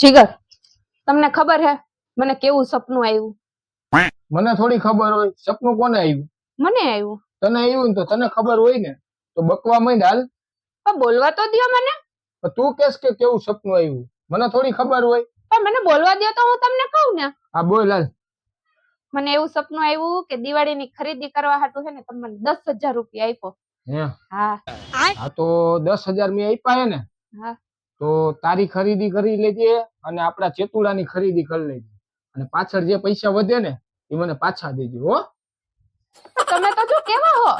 જીગર તમને ખબર હે? મને કેવું સપનું આવ્યું મને થોડી ખબર હોય. સપનું કોને આવ્યું મને આવ્યું તને આવ્યું ને તો તને ખબર હોય ને તો બકવા માંડ હાલ. પણ બોલવા તો દ્યો મને. પણ તું કેસ કે કેવું સપનું આવ્યું મને થોડી ખબર હોય. પણ મને બોલવા દ્યો તો હું તમને કહું ને. હા બોલ હાલ. મને એવું સપનું આવ્યું કે દિવાળીની ખરીદી કરવા હાટું છે ને તમને દસ હજાર રૂપિયા આપ્યો હા. હા. તો દસ હજાર મેં આપ્યા હે ને. હા. તો તારી ખરીદી કરી લેજે અને આપણા ચેતુડાની ખરીદી કરી લેજે. અને પાછળ જે પૈસા વધે ને એ મને પાછા દેજો હો. તમે તો જો કેવા હો?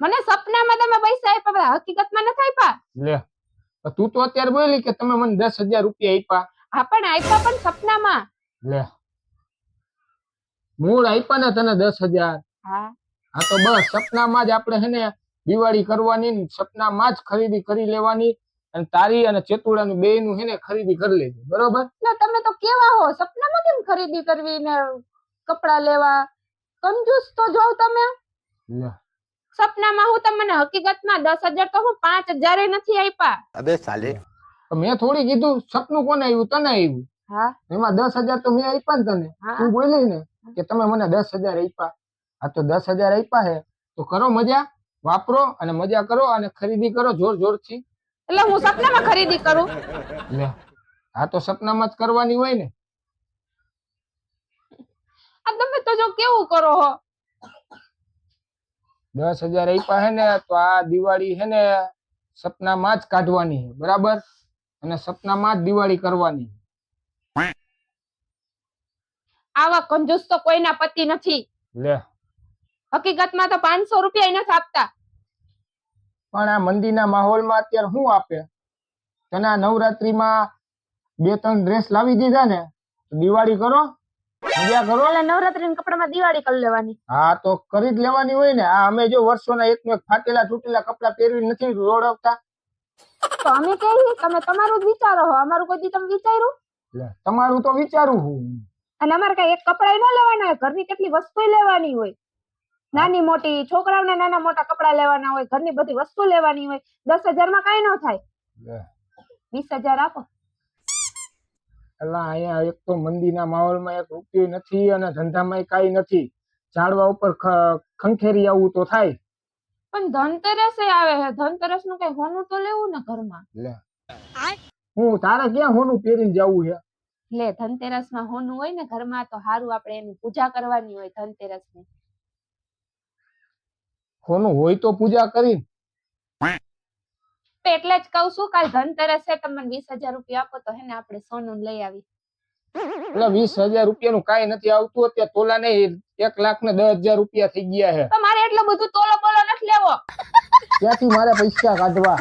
મને સપનામાં તમે પૈસા આપ્યા હકીકતમાં નથી આપ્યા? લે તું તો અત્યારે બોલી કે તમે મને દસ હજાર રૂપિયા આપ્યા. હા પણ આપ્યા પણ સપનામાં. લે મૂળ આપ્યા ને તને દસ હજાર. હા. હા તો બસ સપનામાં જ આપણે છે ને દિવાળી કરવાની સપનામાં જ ખરીદી કરી લેવાની. અને તારી અને ચેતુડાની બે નું હે ને ખરીદી કરી લેજો બરોબર? ના તમે તો કેવા હો સપનામાં કેમ ખરીદી કરવી ને કપડા લેવા? કંજૂસ તો જોવ તમે. સપનામાં હું તમને હકીકતમાં દસ હજાર તો હું પાંચ હજાર નથી આપ્યા અબે સાલે. મેં થોડી કીધું સપનું કોને આવ્યું તને આવ્યું હા. એમાં દસ હજાર તો મેં આપ્યા ને તને. હું. બોલી ને કે તમે મને દસ હજાર આપ્યા આ તો દસ હજાર આપ્યા હે. તો કરો મજા વાપરો અને મજા કરો અને ખરીદી કરો જોર જોરથી. એટલે હું સપનામાં ખરીદી કરું? લે આ તો સપનામાં જ કરવાની હોય ને. આ તમે તો જો કેવું કરો હો? દસ હજાર આપ્યા હે ને તો આ દિવાળી હે ને સપનામાં જ કાઢવાની છે બરાબર? અને સપનામાં જ દિવાળી કરવાની આવા કંજૂસ તો કોઈના પતિ નથી. લે. હકીકતમાં તો પાંચસો રૂપિયા નથી આપતા. પણ આ મંદિરના માહોલમાં અત્યારે શું આપે? તને આ નવરાત્રીમાં બે ત્રણ ડ્રેસ લાવી દીધા ને દિવાળી કરો. મજા કરો. એટલે નવરાત્રી કપડામાં દિવાળી કરી લેવાની. હા તો કરી જ લેવાની હોય ને. આ અમે જો વર્ષોના એક એક ફાટેલા તૂટેલા કપડા પહેરવી નથી રોડવતા. તો અમે કહીએ તમે તમારું જ વિચારો હો. અમારું કોઈ દી તમે વિચાર્યું? તમારું તો વિચારું હું. અને અમારે કઈ એક કપડા ન લેવાના ઘરની કેટલી વસ્તુ લેવાની હોય. નાની મોટી છોકરાઓને નાના મોટા કપડા લેવાના હોય ઘરની બધી વસ્તુ લેવાની હોય દસ હજારમાં કઈ ન થાય. વીસ હજાર આપો. એટલે અહીંયા એક તો મંદીના માહોલમાં એક રૂપિયો નથી અને ધંધામાં કાંઈ નથી. ઝાડવા ઉપર ખંખેરી આવવું તો થાય. પણ ધનતેરસ આવે છે. ધનતેરસનું કઈ હોનું તો લેવું ને ઘરમાં? લે. હું તારે ક્યાં હોનું પહેરીને જવું છે? લે ધનતેરસમાં હોનું હોય ને ઘરમાં તો સારું આપણે એની પૂજા કરવાની હોય ધનતેરસની હોનું હોય તો પૂજા કરી એટલે જ કઉ છું કાલ ધનતેરસ છે તમને વીસ હજાર રૂપિયા આપો તો હે ને આપણે સોનું લઈ આવી એટલે વીસ હજાર રૂપિયાનું કઈ નથી આવતું અત્યારે તોલા ને એક લાખ ને દસ હજાર રૂપિયા થઈ ગયા છે. તો મારે એટલું બધું તોલો બોલો નથી લેવો. ત્યાંથી મારે પૈસા કાઢવા?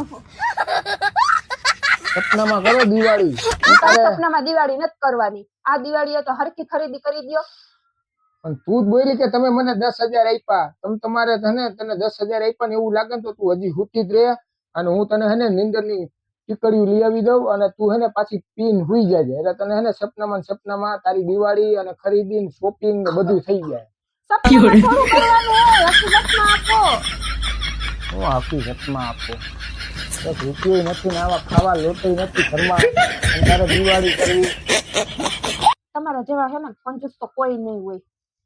સપનામાં કરો દિવાળી. સપનામાં દિવાળી નથી કરવાની. આ દિવાળીએ તો હરખી ખરીદી કરી દ્યો. પણ તું જ બોલી કે તમે મને દસ હજાર આપ્યા. તમે તમારે તને તને દસ હજાર આપ્યા ને એવું લાગે ને તો તું હજી હુતી જ રહે અને હું તને હેને નીંદરની ટીકડીયું લઈ આવી દઉં અને તું હેને પાછી પીન હુઈ જાય એટલે તને હેને સપનામાં સપનામાં તારી દિવાળી અને ખરીદી ને શોપિંગ ને બધું થઈ જાય. સપનામાં થોડું કરવાનું હોય હકીકતમાં આપો. હું હકીકતમાં આપો? રૂપિયો નથી ને આવા ખાવા લોટી નથી ઘરમાં. અને તારે દિવાળી કરવી. તમારા જેવા હે ને કંજૂસ તો કોઈ નહીં હોય.